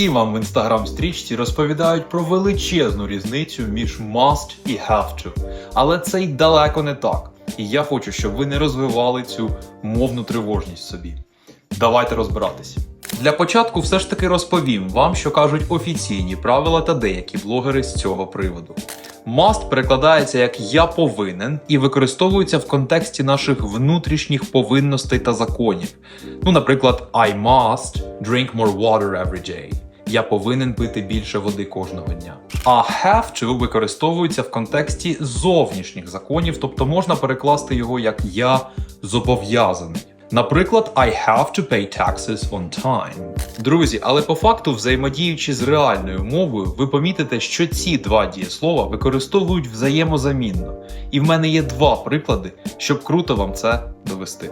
Усі вам в інстаграм стрічці розповідають про величезну різницю між must і have to. Але це й далеко не так. І я хочу, щоб ви не розвивали цю мовну тривожність собі. Давайте розбиратись. Для початку все ж таки розповім вам, що кажуть офіційні правила та деякі блогери з цього приводу. Must перекладається як я повинен і використовується в контексті наших внутрішніх повинностей та законів. Ну, наприклад, I must drink more water every day. Я повинен пити більше води кожного дня. А have to використовується в контексті зовнішніх законів, тобто можна перекласти його як я зобов'язаний. Наприклад, I have to pay taxes on time. Друзі, але по факту, взаємодіючи з реальною мовою, ви помітите, що ці два дієслова використовують взаємозамінно. І в мене є два приклади, щоб круто вам це довести.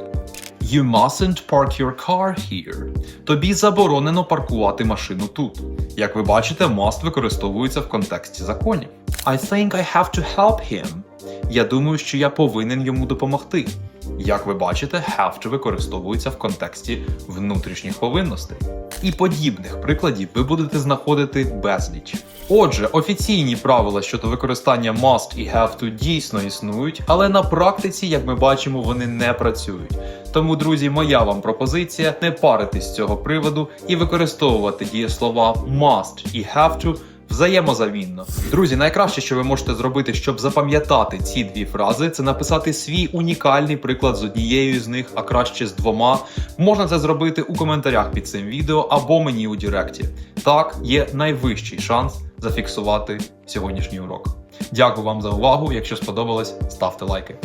You mustn't park your car here. Тобі заборонено паркувати машину тут. Як ви бачите, must використовується в контексті законів. I think I have to help him. Я думаю, що я повинен йому допомогти. Як ви бачите, have to використовується в контексті внутрішніх повинностей. І подібних прикладів ви будете знаходити безліч. Отже, офіційні правила щодо використання must і have to дійсно існують, але на практиці, як ми бачимо, вони не працюють. Тому, друзі, моя вам пропозиція не паритись з цього приводу і використовувати дієслова must і have to взаємозамінно. Друзі, найкраще, що ви можете зробити, щоб запам'ятати ці дві фрази, це написати свій унікальний приклад з однією з них, а краще з двома. Можна це зробити у коментарях під цим відео або мені у Директі. Так, є найвищий шанс зафіксувати сьогоднішній урок. Дякую вам за увагу. Якщо сподобалось, ставте лайки.